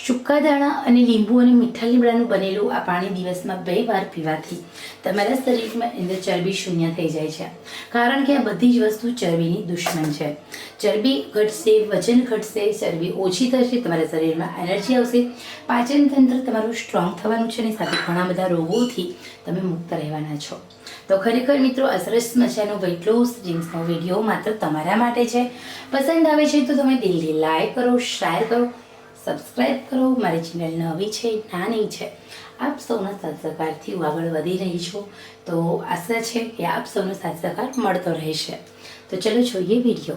સૂકા દાણા અને લીંબુ અને મીઠા લીમડાનું બનેલું આ પાણી દિવસમાં બે વાર પીવાથી તમારા શરીરમાં અંદર ચરબી શૂન્ય થઈ જાય છે. કારણ કે આ બધી જ વસ્તુ ચરબીની દુશ્મન છે. ચરબી ઘટશે, વજન ઘટશે, ચરબી ઓછી થશે, તમારા શરીરમાં એનર્જી આવશે, પાચન તંત્ર તમારું સ્ટ્રોંગ થવાનું છે અને સાથે ઘણા બધા રોગોથી તમે મુક્ત રહેવાના છો. તો ખરેખર મિત્રો, આ સરસ મજાનો વેઇટ લોસ ડ્રિંક્સનો વીડિયો માત્ર તમારા માટે છે. પસંદ આવે છે તો તમે દિલથી લાઈક કરો શેર કરો સબસ્ક્રાઈબ કરો. મારી ચેનલ નવી છે નાની છે. આપ સૌના સાથ હું આગળ વધી રહી છું. તો આશા છે કે આપ સૌનો સાથ મળતો રહેશે. તો ચલો જોઈએ વીડિયો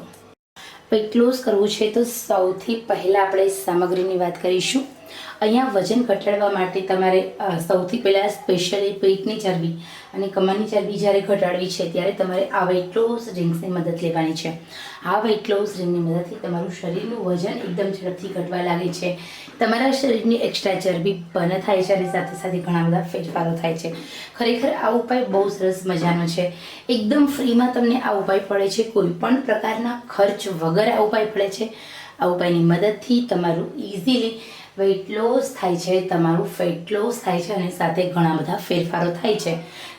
વેઇટ ક્લોઝ કરવું છે તો સૌથી પહેલાં આપણે સામગ્રીની વાત કરીશું. અહીંયા વજન ઘટાડવા માટે તમારે સૌથી પહેલાં સ્પેશિયલી પેટની ચરબી અને કમરની ચરબી જ્યારે ઘટાડવી છે, ત્યારે તમારે આ વેઇટ લોસ ડ્રિંક્સની મદદ લેવાની છે. આ વેઇટ લોસ ડ્રિંકની મદદથી તમારું શરીરનું વજન એકદમ ઝડપથી ઘટવા લાગે છે. તમારા શરીરની એક્સ્ટ્રા ચરબી બંધ થાય છે અને સાથે સાથે ઘણા બધા ફેરફારો થાય છે. ખરેખર આ ઉપાય બહુ સરસ મજાનો છે. એકદમ ફ્રીમાં તમને આ ઉપાય પડે છે. કોઈ પણ પ્રકારના ખર્ચ વગર આ ઉપાય પડે છે. આ ઉપાયની મદદથી તમારું ઇઝીલી વેઇટ લોસ થાય છે, તમારું ફેટ લોસ થાય છે અને સાથે ઘણા બધા ફેરફારો થાય છે.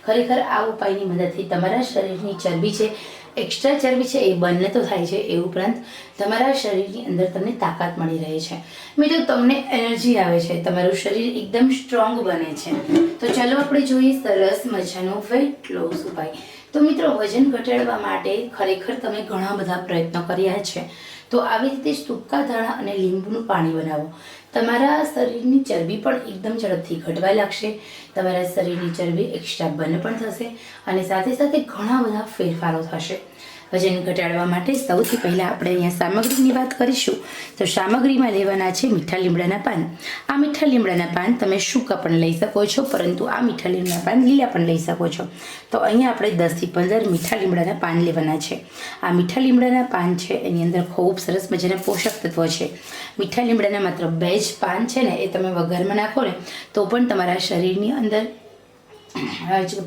ખરેખર આ ઉપાયની મદદથી તમારા શરીરની ચરબી છે એક્સ્ટ્રા ચરબી છે, એ બંને તો થાય છે, એ ઉપરાંત તમારા શરીરની અંદર તમને તાકાત મળી રહે છે. મિત્રો, તમને એનર્જી આવે છે, તમારું શરીર એકદમ સ્ટ્રોંગ બને છે. તો ચાલો આપણે જોઈએ સરસ મજાનો વેઇટ લોસ ઉપાય. તો મિત્રો, વજન ઘટાડવા માટે ખરેખર તમે ઘણા બધા પ્રયત્નો કર્યા છે. તો આવી રીતે સૂકા ધાણા અને લીંબુનું પાણી બનાવો. તમારા શરીરની ચરબી પણ એકદમ ઝડપથી ઘટવા લાગશે. તમારા શરીરની ચરબી એક્સ્ટ્રા બંધ પણ થશે અને સાથે સાથે ઘણા બધા ફેરફારો થશે. વજન ઘટાડવા માટે સૌથી પહેલાં આપણે અહીંયા સામગ્રીની વાત કરીશું. તો સામગ્રીમાં લેવાના છે મીઠા લીમડાના પાન. આ મીઠા લીમડાના પાન તમે સૂકા પણ લઈ શકો છો, પરંતુ આ મીઠા લીમડાના પાન લીલા પણ લઈ શકો છો. તો અહીંયા આપણે દસથી પંદર મીઠા લીમડાના પાન લેવાના છે. આ મીઠા લીમડાના પાન છે, એની અંદર ખૂબ સરસ મજાના પોષક તત્વો છે. મીઠા લીમડાના માત્ર બે જ પાન છે ને, એ તમે વઘારમાં નાખો ને, તો પણ તમારા શરીરની અંદર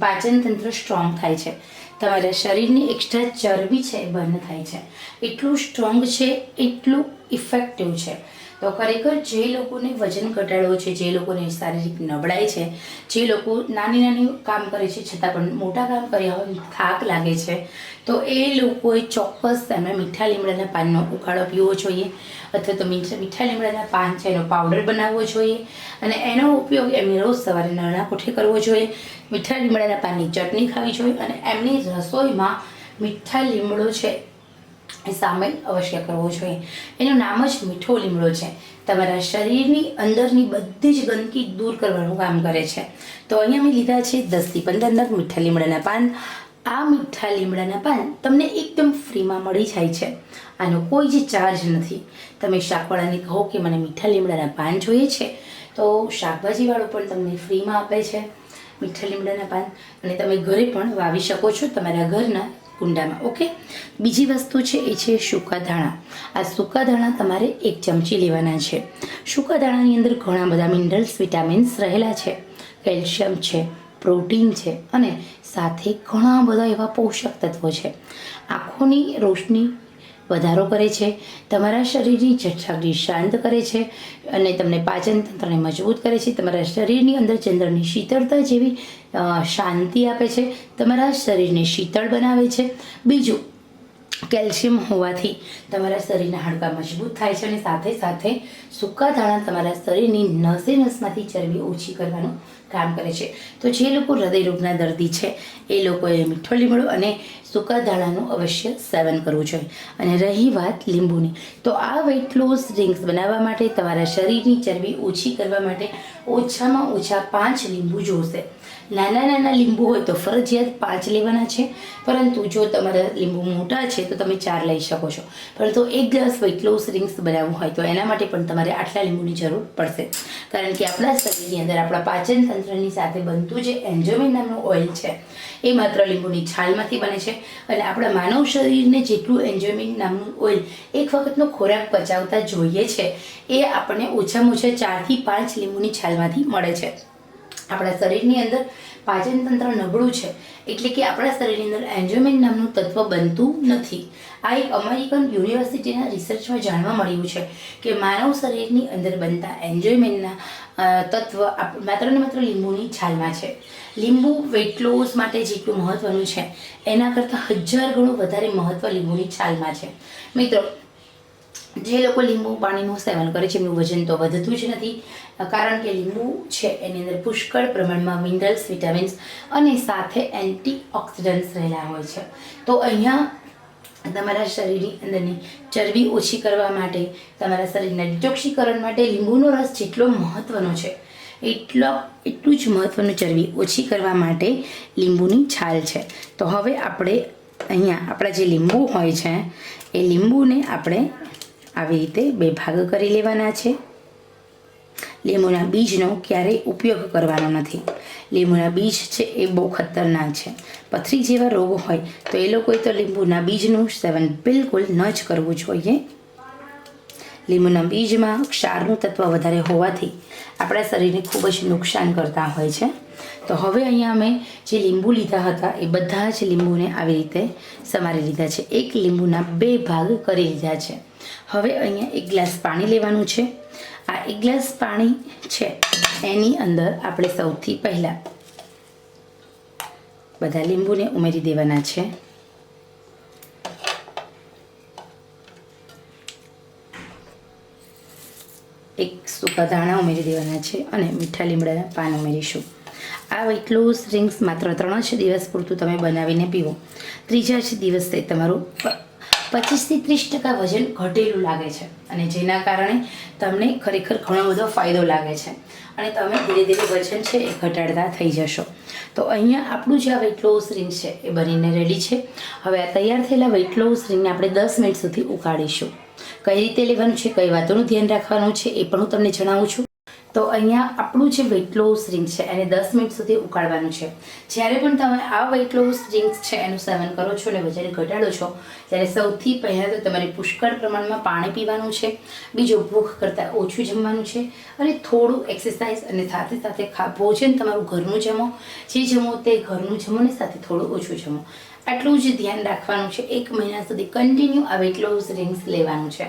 પાચન તંત્ર સ્ટ્રોંગ થાય છે. તમારા શરીરની એક્સ્ટ્રા ચરબી છે એ બર્ન થાય છે. એટલું સ્ટ્રોંગ છે, એટલું ઇફેક્ટિવ છે. તો ખરેખર જે લોકોને વજન ઘટાડવો છે, જે લોકોને શારીરિક નબળાઈ છે, જે લોકો નાની નાની કામ કરે છે, છતાં પણ મોટા કામ કર્યા હોય, થાક લાગે છે, તો એ લોકોએ ચોક્કસ તમે મીઠા લીમડાના પાનનો ઉકાળો પીવો જોઈએ, અથવા તો મીઠા મીઠા લીમડાના પાન છે, એનો પાવડર બનાવવો જોઈએ, અને એનો ઉપયોગ એમને રોજ સવારે નાણાં કોઠે કરવો જોઈએ, મીઠા લીમડાના પાનની ચટણી ખાવી જોઈએ, અને એમની રસોઈમાં મીઠા લીમડો છે સામેલ અવશ્ય કરવો જોઈએ. એનું નામ જ મીઠો લીમડો છે. તમારા શરીરની અંદરની બધી જ ગંદકી દૂર કરવાનું કામ કરે છે. તો અહીંયા મેં લીધા છે દસથી પંદર નગ મીઠા લીમડાના પાન. આ મીઠા લીમડાના પાન તમને એકદમ ફ્રીમાં મળી જાય છે. આનો કોઈ જ ચાર્જ નથી. તમે શાકવાળાને કહો કે મને મીઠા લીમડાના પાન જોઈએ છે, તો શાકભાજીવાળો પણ તમને ફ્રીમાં આપે છે મીઠા લીમડાના પાન. અને તમે ઘરે પણ વાવી શકો છો તમારા ઘરના કુંડામાં, ઓકે? બીજી વસ્તુ છે, એ છે સૂકા ધાણા. આ સૂકા ધાણા તમારે એક ચમચી લેવાના છે. સૂકા ધાણાની અંદર ઘણા બધા મિનરલ્સ, વિટામિન્સ રહેલા છે. કેલ્શિયમ છે, પ્રોટીન છે અને સાથે ઘણા બધા એવા પોષક તત્વો છે. આંખોની રોશની વધારો કરે છે, તમારા શરીરની જઠરાગ્નિ શાંત કરે છે અને તમને પાચન તંત્રને મજબૂત કરે છે. તમારા શરીરની અંદર ચંદ્રની શીતળતા જેવી શાંતિ આપે છે. તમારા શરીરને શીતળ બનાવે છે. બીજું, કેલ્શિયમ હોવાથી તમારા શરીરના હાડકાં મજબૂત થાય છે અને સાથે સાથે સૂકા ધાણા તમારા શરીરની નસે નસમાંથી ચરબી ઓછી કરવાનું કામ કરે છે. તો જે લોકો હૃદયરોગના દર્દી છે, એ લોકોએ મીઠો લીમડો અને સૂકા દાણાનું અવશ્ય સેવન કરવું જોઈએ. અને રહી વાત લીંબુની. તો આ વેઇટ લોસ ડ્રિંક્સ બનાવવા માટે તમારા શરીરની ચરબી ઓછી કરવા માટે ઓછામાં ઓછા પાંચ લીંબુ જોશે. નાના નાના લીંબુ હોય તો ફરજિયાત પાંચ લેવાના છે. પરંતુ જો તમારા લીંબુ મોટા છે તો તમે ચાર લઈ શકો છો. પરંતુ એક ગ્લાસ વેઇટ લોસ ડ્રિંક્સ બનાવવું હોય તો એના માટે પણ તમારે આટલા લીંબુની જરૂર પડશે. કારણ કે આપણા શરીરની અંદર આપણા પાચન તંત્રની સાથે બનતું જે એન્જોમિન નામનું ઓઇલ છે, એ માત્ર લીંબુની છાલમાંથી બને છે. અને આપણા માનવ શરીરને જેટલું એન્જોમિન નામનું ઓઇલ એક વખતનો ખોરાક પચાવતા જોઈએ છે, એ આપણને ઓછામાં ઓછા ચારથી પાંચ લીંબુની છાલમાંથી મળે છે. આપણા શરીરની અંદર પાચન તંત્ર નબળું છે, એટલે કે આપણા શરીરની અંદર એન્જોયમેન્ટ નામનું તત્વ બનતું નથી. આ એક અમેરિકન યુનિવર્સિટીના રિસર્ચમાં જાણવા મળ્યું છે કે માનવ શરીરની અંદર બનતા એન્જોયમેન્ટના તત્વ માત્ર ને માત્ર લીંબુની છાલમાં છે. લીંબુ વેટ લોસ માટે જેટલું મહત્વનું છે. એના કરતાં હજાર ગણું વધારે મહત્વ લીંબુની છાલમાં છે. મિત્રો જે લોકો લીંબુ પાણીનું સેવન કરે છે, એમનું વજન તો વધતું જ નથી. કારણ કે લીંબુ છે, એની અંદર પુષ્કળ પ્રમાણમાં મિનરલ્સ વિટામિન્સ અને સાથે એન્ટીઓક્સિડન્ટ્સ રહેલા હોય છે. તો અહીંયા તમારા શરીરની અંદરની ચરબી ઓછી કરવા માટે, તમારા શરીરના ડિટોક્સીકરણ માટે લીંબુનો રસ જેટલો મહત્વનો છે, એટલો, એટલું જ મહત્વનું ચરબી ઓછી કરવા માટે લીંબુની છાલ છે. તો હવે આપણે અહીંયા, આપણા જે લીંબુ હોય છે, એ લીંબુને આપણે આવી રીતે બે ભાગ કરી લેવાના છે. લીંબુના બીજનો ક્યારેય ઉપયોગ કરવાનો નથી. લીંબુના બીજ છે એ બહુ ખતરનાક છે. પથરી જેવા રોગ હોય તો એ લોકોએ તો લીંબુના બીજનું સેવન બિલકુલ ન જ કરવું જોઈએ. લીંબુના બીજમાં ક્ષારનું તત્વ વધારે હોવાથી આપણા શરીરને ખૂબ જ નુકસાન કરતા હોય છે. તો હવે અહીંયા અમે જે લીંબુ લીધા હતા એ બધા જ લીંબુને આવી રીતે સમારી લીધા છે. એક લીંબુના બે ભાગ કરી લીધા છે. હવે અહીંયા એક ગ્લાસ પાણી લેવાનું છે. આ એક ગ્લાસ પાણી છે. એની અંદર આપણે સૌથી પહેલાં બધા લીંબુને ઉમેરી દેવાના છે. એક સૂકા દાણા ઉમેરી દેવાના છે અને મીઠા લીમડાના પાન ઉમેરીશું. આ વેટ લોસ ડ્રિંક્સ માત્ર ત્રણ જ દિવસ પૂરતું તમે બનાવીને પીવો. ત્રીજા જ દિવસે તમારું પચીસથી ત્રીસ ટકા વજન ઘટેલું લાગે છે. અને જેના કારણે તમને ખરેખર ઘણો બધો ફાયદો લાગે છે. અને તમે ધીરે ધીરે વજન છે એ ઘટાડતા થઈ જશો. તો અહીંયા આપણું જે આ વેઇટ લોસ રિંગ છે એ બનીને રેડી છે. હવે આ તૈયાર થયેલા વેઇટ લોસ રિંગને આપણે દસ મિનિટ સુધી ઉકાળીશું. કઈ રીતે લેવાનું છે, કઈ વાતોનું ધ્યાન રાખવાનું છે એ પણ હું તમને જણાવું છું. તો અહીંયા આપણું જે વેઇટ લોસ ડ્રિંક છે, એને દસ મિનિટ સુધી ઉકાળવાનું છે. જ્યારે પણ તમે આ વેઇટ લોસ ડ્રિંક્સ છે, એનું સેવન કરો છો અને વજન ઘટાડો છો, ત્યારે સૌથી પહેલાં તો તમારે પુષ્કળ પ્રમાણમાં પાણી પીવાનું છે. બીજું ભૂખ કરતાં ઓછું જમવાનું છે અને થોડું એક્સરસાઇઝ અને સાથે સાથે ખા, ભોજન તમારું ઘરનું જમો. જે જમો તે ઘરનું જમો ને સાથે થોડું ઓછું જમો. આટલું જ ધ્યાન રાખવાનું છે. એક મહિના સુધી કન્ટિન્યુ આ વેટ લોસ રિંગ્સ લેવાનું છે.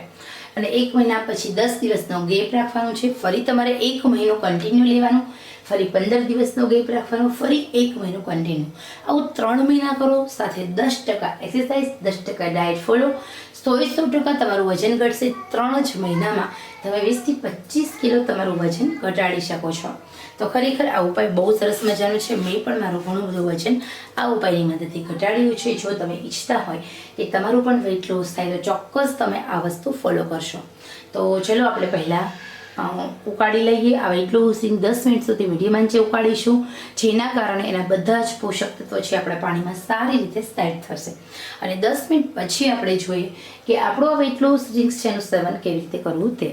અને એક મહિના પછી દસ દિવસનો ગેપ રાખવાનો છે. ફરી તમારે એક મહિનો કન્ટિન્યુ લેવાનું, ફરી પંદર દિવસનો ગેપ રાખવાનો, ફરી એક મહિનો કન્ટિન્યુ આવું ત્રણ મહિના કરો, સાથે દસ ટકા એક્સરસાઇઝ દસ ટકા ડાયટ ફોલો સો સો ટકા તમારું વજન ઘટશે. ત્રણ જ મહિનામાં તમે વીસથી પચીસ કિલો તમારું વજન ઘટાડી શકો છો. તો ખરેખર આ ઉપાય બહુ સરસ મજાનો છે. મેં પણ મારું ઘણું બધું વજન આ ઉપાયની મદદથી ઘટાડ્યું છે. જો તમે ઈચ્છતા હોય કે તમારું પણ વેઇટ લોસ થાય, તો ચોક્કસ તમે આ વસ્તુ ફોલો કરશો. તો ચલો આપણે પહેલાં ઉકાળી લઈએ. આ વેઇટ લોસિંગ દસ મિનિટ સુધી મીડિયમ જે ઉકાળીશું. જેના કારણે એના બધા જ પોષક તત્વો છે આપણા પાણીમાં સારી રીતે સેટ થશે. અને દસ મિનિટ પછી આપણે જોઈએ કે આપણું આ વેઇટ લોસ ડ્રિંક્સ છે એનું સેવન કેવી રીતે કરવું તે.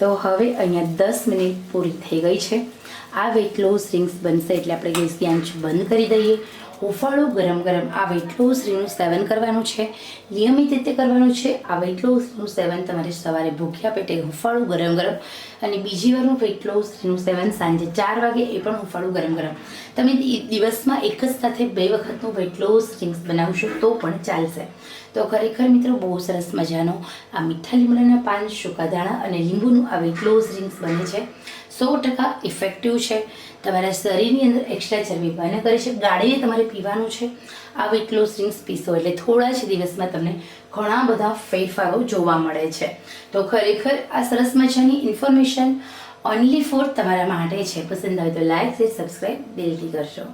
તો હવે અહીંયા દસ મિનિટ પૂરી થઈ ગઈ છે. આ વેટ લોસ રિંગ્સ બનશે એટલે આપણે ગેસની આંચ બંધ કરી દઈએ. હુંફાળું ગરમ ગરમ આ વેટ લોસ સેવન કરવાનું છે. નિયમિત રીતે કરવાનું છે. આ વેટ લોસ સેવન તમારે સવારે ભૂખ્યા પેટે હૂંફાળું ગરમ ગરમ અને બીજી વારનું વેટ લોસ સેવન સાંજે ચાર વાગે એ પણ હૂંફાળું ગરમ ગરમ. તમે દિવસમાં એક જ સાથે બે વખતનું વેટ લોસ રિંગ્સ બનાવશો તો પણ ચાલશે. તો ખરેખર મિત્રો બહુ સરસ મજાનો આ મીઠા લીમડાના પાન સૂકા દાણા અને લીંબુનું આ વેટ લોસ બને છે. સો ટકા ઇફેક્ટિવ છે. તમારા શરીરની અંદર એક્સ્ટ્રા ચરબી બંધ કરે છે. ગાળીને તમારે પીવાનું છે. આ વેટ લોસ રિંગ્સ પીશો એટલે થોડા જ દિવસમાં તમને ઘણા બધા ફેરફારો જોવા મળે છે. તો ખરેખર આ સરસ મજાની ઇન્ફોર્મેશન ઓનલી ફોર તમારા માટે છે. પસંદ આવે તો લાઈક શેર સબસ્ક્રાઈબ દિલથી કરશો